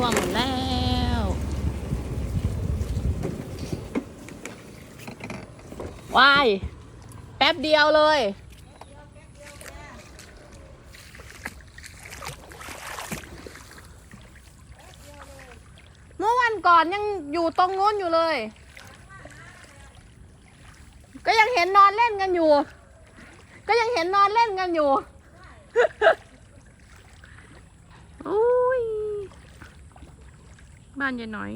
ท่วมแล้ววายแป๊บเดียวเลยเมื่อวันก่อนยังอยู่ตรงโน้นอยู่เลย ก็ยังเห็นนอนเล่นกันอยู่ ก็ยังเห็นนอนเล่นกันอยู่ บ้านยายหน่อย